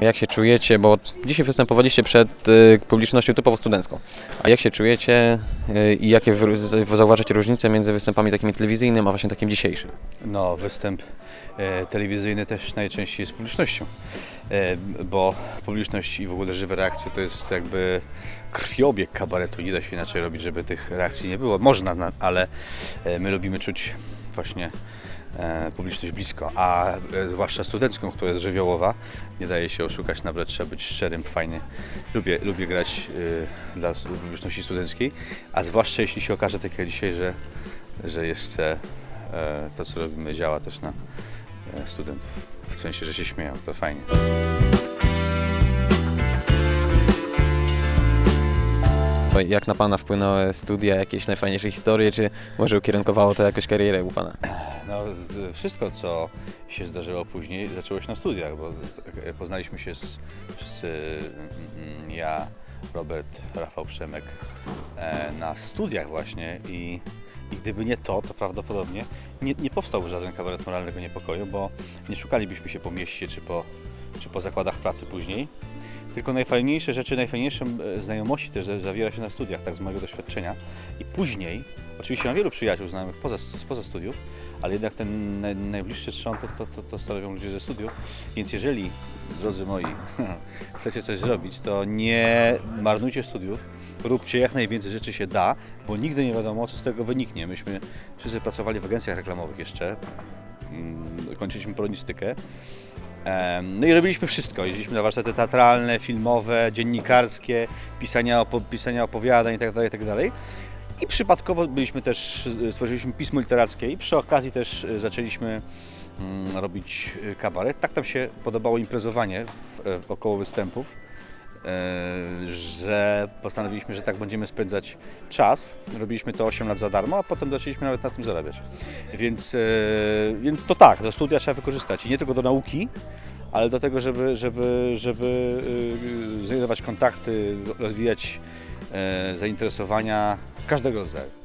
Jak się czujecie, bo dzisiaj występowaliście przed y, publicznością typowo studencką. A jak się czujecie y, i jakie zauważacie różnice między występami takimi telewizyjnymi, a właśnie takim dzisiejszym? No, występ e, telewizyjny też najczęściej z publicznością, bo publiczność i w ogóle żywe reakcje to jest jakby krwiobieg kabaretu. Nie da się inaczej robić, żeby tych reakcji nie było. Można, na- ale my lubimy czuć właśnie e, publiczność blisko, a e, zwłaszcza studencką, która jest żywiołowa, nie daje się oszukać, nawet trzeba być szczerym, fajny. Lubię, lubię grać e, dla publiczności studenckiej, a zwłaszcza jeśli się okaże, tak jak dzisiaj, że, że jeszcze to, co robimy, działa też na studentów. W sensie, że się śmieją, to fajnie. Jak na Pana wpłynęły studia, jakieś najfajniejsze historie, czy może ukierunkowało to jakoś karierę u Pana? No, z, wszystko, co się zdarzyło później, zaczęło się na studiach, bo t- poznaliśmy się z, wszyscy, mm, ja, Robert, Rafał Przemek, e, na studiach właśnie i, i gdyby nie to, to prawdopodobnie nie, nie powstałby żaden kabaret moralnego niepokoju, bo nie szukalibyśmy się po mieście czy po, czy po zakładach pracy później, tylko najfajniejsze rzeczy, najfajniejsze e, znajomości też za- zawiera się na studiach, tak z mojego doświadczenia. I później, oczywiście mam wielu przyjaciół znajomych poza, spoza studiów, ale jednak ten naj, najbliższy trzon to, to, to, to stanowią ludzie ze studiów. Więc jeżeli, drodzy moi, chcecie coś zrobić, to nie marnujcie studiów, róbcie jak najwięcej rzeczy się da, bo nigdy nie wiadomo, co z tego wyniknie. Myśmy wszyscy pracowali w agencjach reklamowych jeszcze, mm, kończyliśmy polonistykę. No i robiliśmy wszystko. Jeździliśmy na warsztaty teatralne, filmowe, dziennikarskie, pisania, opo- pisania opowiadań itd., itd. I przypadkowo byliśmy też, stworzyliśmy pismo literackie i przy okazji też y, zaczęliśmy mm, robić y, kabaret. Tak nam się podobało imprezowanie w, e, około występów, e, że postanowiliśmy, że tak będziemy spędzać czas. Robiliśmy to 8 lat za darmo, a potem zaczęliśmy nawet na tym zarabiać. Więc, e, więc to tak, do studia trzeba wykorzystać i nie tylko do nauki, ale do tego, żeby, żeby, żeby y, znajdować kontakty, rozwijać e, zainteresowania każdego rodzaju.